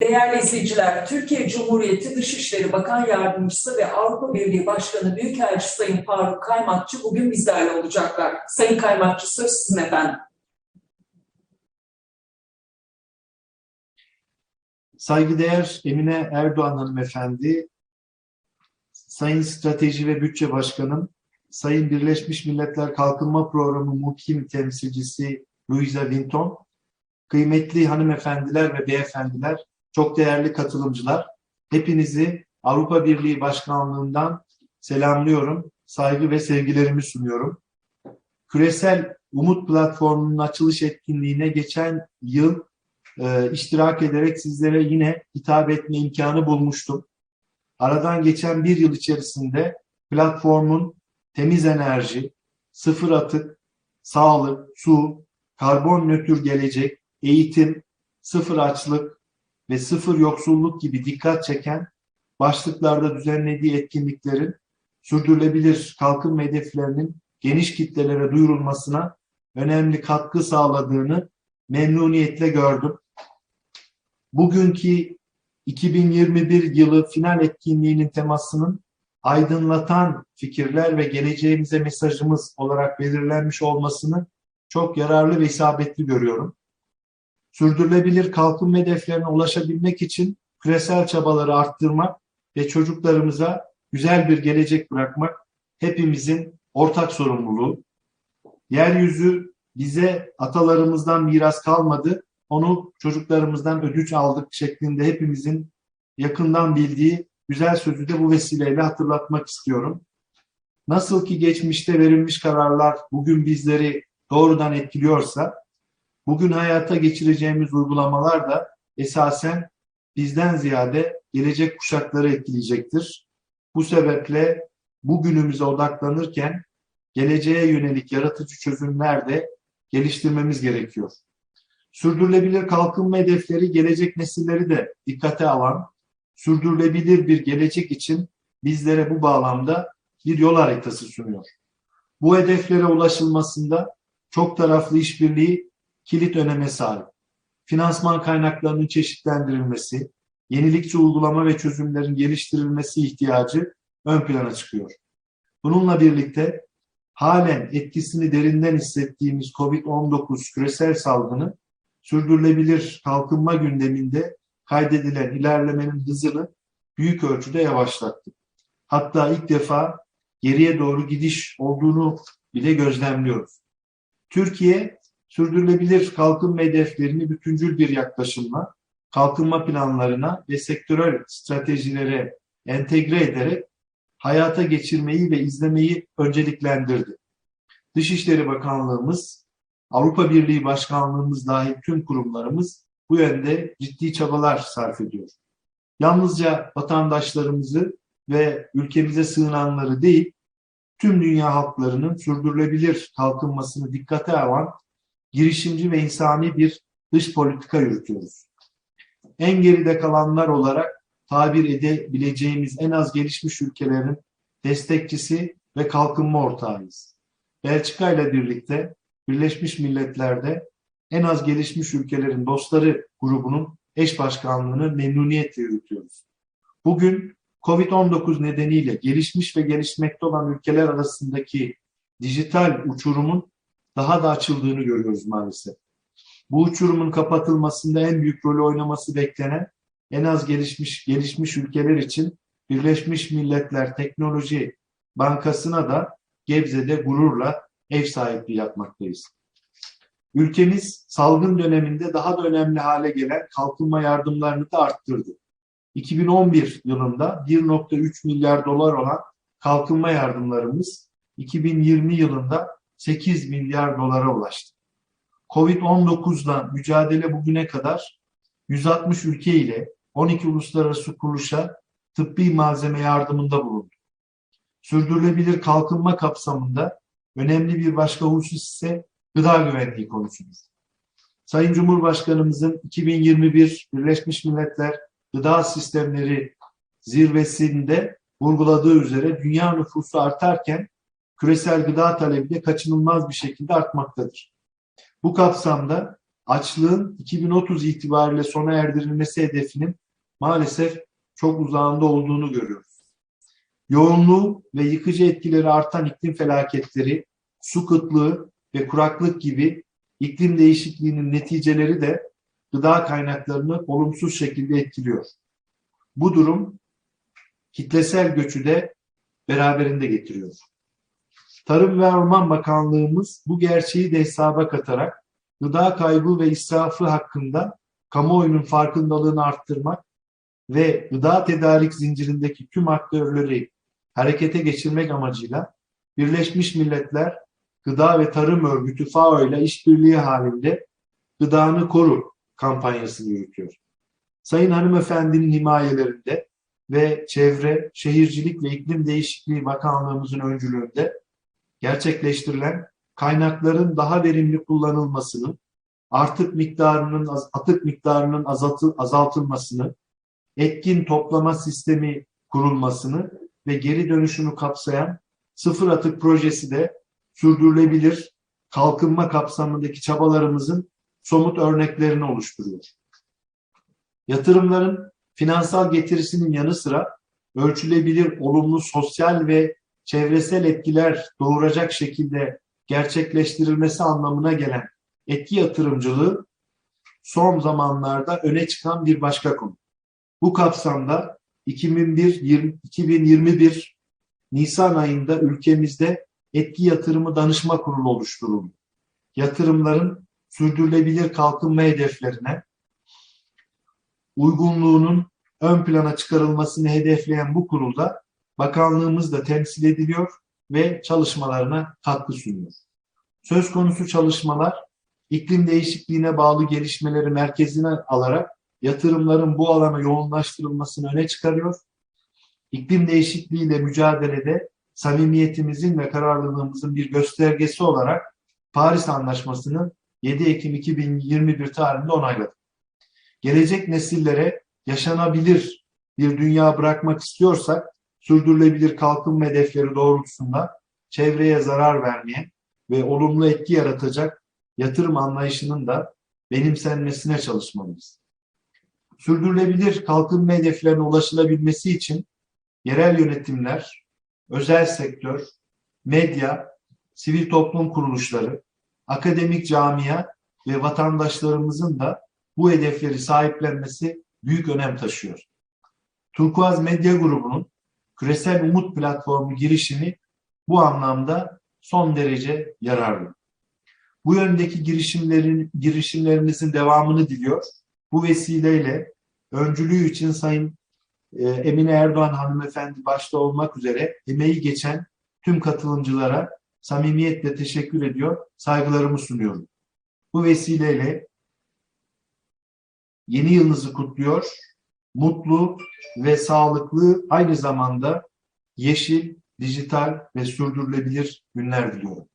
Değerli izleyiciler, Türkiye Cumhuriyeti Dışişleri Bakan Yardımcısı ve Avrupa Birliği Başkanı Büyükelçi Sayın Faruk Kaymakçı bugün bizlerle olacaklar. Sayın Kaymakçı söz sizin efendim. Saygıdeğer Emine Erdoğan hanımefendi, Sayın Strateji ve Bütçe Başkanım, Sayın Birleşmiş Milletler Kalkınma Programı Mukim Temsilcisi Louisa Winton, kıymetli hanımefendiler ve beyefendiler, çok değerli katılımcılar, hepinizi Avrupa Birliği Başkanlığından selamlıyorum, saygı ve sevgilerimi sunuyorum. Küresel Umut Platformu'nun açılış etkinliğine geçen yıl e, iştirak ederek sizlere yine hitap etme imkanı bulmuştum. Aradan geçen bir yıl içerisinde platformun temiz enerji, sıfır atık, sağlık, su, karbon nötr gelecek, eğitim, sıfır açlık ve sıfır yoksulluk gibi dikkat çeken başlıklarda düzenlediği etkinliklerin sürdürülebilir kalkınma hedeflerinin geniş kitlelere duyurulmasına önemli katkı sağladığını memnuniyetle gördüm. Bugünkü 2021 yılı final etkinliğinin temasının aydınlatan fikirler ve geleceğimize mesajımız olarak belirlenmiş olmasını çok yararlı ve isabetli görüyorum. Sürdürülebilir kalkınma hedeflerine ulaşabilmek için küresel çabaları arttırmak ve çocuklarımıza güzel bir gelecek bırakmak hepimizin ortak sorumluluğu. Yeryüzü bize atalarımızdan miras kalmadı, onu çocuklarımızdan ödünç aldık şeklinde hepimizin yakından bildiği güzel sözü de bu vesileyle hatırlatmak istiyorum. Nasıl ki geçmişte verilmiş kararlar bugün bizleri doğrudan etkiliyorsa, bugün hayata geçireceğimiz uygulamalar da esasen bizden ziyade gelecek kuşakları etkileyecektir. Bu sebeple bugünümüze odaklanırken geleceğe yönelik yaratıcı çözümler de geliştirmemiz gerekiyor. Sürdürülebilir kalkınma hedefleri gelecek nesilleri de dikkate alan, sürdürülebilir bir gelecek için bizlere bu bağlamda bir yol haritası sunuyor. Bu hedeflere ulaşılmasında çok taraflı işbirliği kilit öneme sahip. Finansman kaynaklarının çeşitlendirilmesi, yenilikçi uygulama ve çözümlerin geliştirilmesi ihtiyacı ön plana çıkıyor. Bununla birlikte halen etkisini derinden hissettiğimiz COVID-19 küresel salgını sürdürülebilir kalkınma gündeminde kaydedilen ilerlemenin hızını büyük ölçüde yavaşlattı. Hatta ilk defa geriye doğru gidiş olduğunu bile gözlemliyoruz. Türkiye sürdürülebilir kalkınma hedeflerini bütüncül bir yaklaşımla kalkınma planlarına ve sektörel stratejilere entegre ederek hayata geçirmeyi ve izlemeyi önceliklendirdi. Dışişleri Bakanlığımız, Avrupa Birliği Başkanlığımız dahil tüm kurumlarımız bu yönde ciddi çabalar sarf ediyor. Yalnızca vatandaşlarımızı ve ülkemize sığınanları değil, tüm dünya halklarının sürdürülebilir kalkınmasını dikkate alan girişimci ve insani bir dış politika yürütüyoruz. En geride kalanlar olarak tabir edebileceğimiz en az gelişmiş ülkelerin destekçisi ve kalkınma ortağıyız. Belçika ile birlikte Birleşmiş Milletler'de en az gelişmiş ülkelerin dostları grubunun eş başkanlığını memnuniyetle yürütüyoruz. Bugün COVID-19 nedeniyle gelişmiş ve gelişmekte olan ülkeler arasındaki dijital uçurumun daha da açıldığını görüyoruz maalesef. Bu uçurumun kapatılmasında en büyük rolü oynaması beklenen en az gelişmiş gelişmiş ülkeler için Birleşmiş Milletler Teknoloji Bankası'na da Gebze'de gururla ev sahipliği yapmaktayız. Ülkemiz salgın döneminde daha da önemli hale gelen kalkınma yardımlarını da arttırdı. 2011 yılında 1.3 milyar dolar olan kalkınma yardımlarımız 2020 yılında 8 milyar dolara ulaştı. Covid-19'dan mücadele bugüne kadar 160 ülke ile 12 uluslararası kuruluşa tıbbi malzeme yardımında bulundu. Sürdürülebilir kalkınma kapsamında önemli bir başka husus ise gıda güvenliği konusudur. Sayın Cumhurbaşkanımızın 2021 Birleşmiş Milletler Gıda Sistemleri zirvesinde vurguladığı üzere dünya nüfusu artarken küresel gıda talebi de kaçınılmaz bir şekilde artmaktadır. Bu kapsamda açlığın 2030 itibariyle sona erdirilmesi hedefinin maalesef çok uzağında olduğunu görüyoruz. Yoğunluğu ve yıkıcı etkileri artan iklim felaketleri, su kıtlığı ve kuraklık gibi iklim değişikliğinin neticeleri de gıda kaynaklarını olumsuz şekilde etkiliyor. Bu durum kitlesel göçü de beraberinde getiriyor. Tarım ve Orman Bakanlığımız bu gerçeği de hesaba katarak gıda kaybı ve israfı hakkında kamuoyunun farkındalığını arttırmak ve gıda tedarik zincirindeki tüm aktörleri harekete geçirmek amacıyla Birleşmiş Milletler Gıda ve Tarım Örgütü FAO ile işbirliği halinde Gıdanı Koru kampanyasını yürütüyor. Sayın hanımefendinin himayelerinde ve Çevre, Şehircilik ve İklim Değişikliği Bakanlığımızın öncülüğünde gerçekleştirilen kaynakların daha verimli kullanılmasını, artık miktarının atık miktarının azaltı, azaltılmasını, etkin toplama sistemi kurulmasını ve geri dönüşümü kapsayan sıfır atık projesi de sürdürülebilir kalkınma kapsamındaki çabalarımızın somut örneklerini oluşturuyor. Yatırımların finansal getirisinin yanı sıra ölçülebilir olumlu sosyal ve çevresel etkiler doğuracak şekilde gerçekleştirilmesi anlamına gelen etki yatırımcılığı son zamanlarda öne çıkan bir başka konu. Bu kapsamda 2001, 2021 Nisan ayında ülkemizde etki yatırımı danışma kurulu oluşturuldu. Yatırımların sürdürülebilir kalkınma hedeflerine uygunluğunun ön plana çıkarılmasını hedefleyen bu kurulda bakanlığımız da temsil ediliyor ve çalışmalarına katkı sunuyor. Söz konusu çalışmalar iklim değişikliğine bağlı gelişmeleri merkezine alarak yatırımların bu alana yoğunlaştırılmasını öne çıkarıyor. İklim değişikliğiyle mücadelede samimiyetimizin ve kararlılığımızın bir göstergesi olarak Paris Anlaşması'nı 7 Ekim 2021 tarihinde onayladı. Gelecek nesillere yaşanabilir bir dünya bırakmak istiyorsak sürdürülebilir kalkınma hedefleri doğrultusunda çevreye zarar vermeyen ve olumlu etki yaratacak yatırım anlayışının da benimsenmesine çalışmalıyız. Sürdürülebilir kalkınma hedeflerine ulaşılabilmesi için yerel yönetimler, özel sektör, medya, sivil toplum kuruluşları, akademik camia ve vatandaşlarımızın da bu hedefleri sahiplenmesi büyük önem taşıyor. Turkuaz Medya Grubu'nun Küresel Umut Platformu girişimi bu anlamda son derece yararlı. Bu yöndeki girişimlerin girişimlerinizin devamını diliyor. Bu vesileyle öncülüğü için Sayın e, Emine Erdoğan hanımefendi başta olmak üzere emeği geçen tüm katılımcılara samimiyetle teşekkür ediyor, saygılarımı sunuyorum. Bu vesileyle yeni yılınızı kutluyor, mutlu ve sağlıklı aynı zamanda yeşil, dijital ve sürdürülebilir günler diliyorum.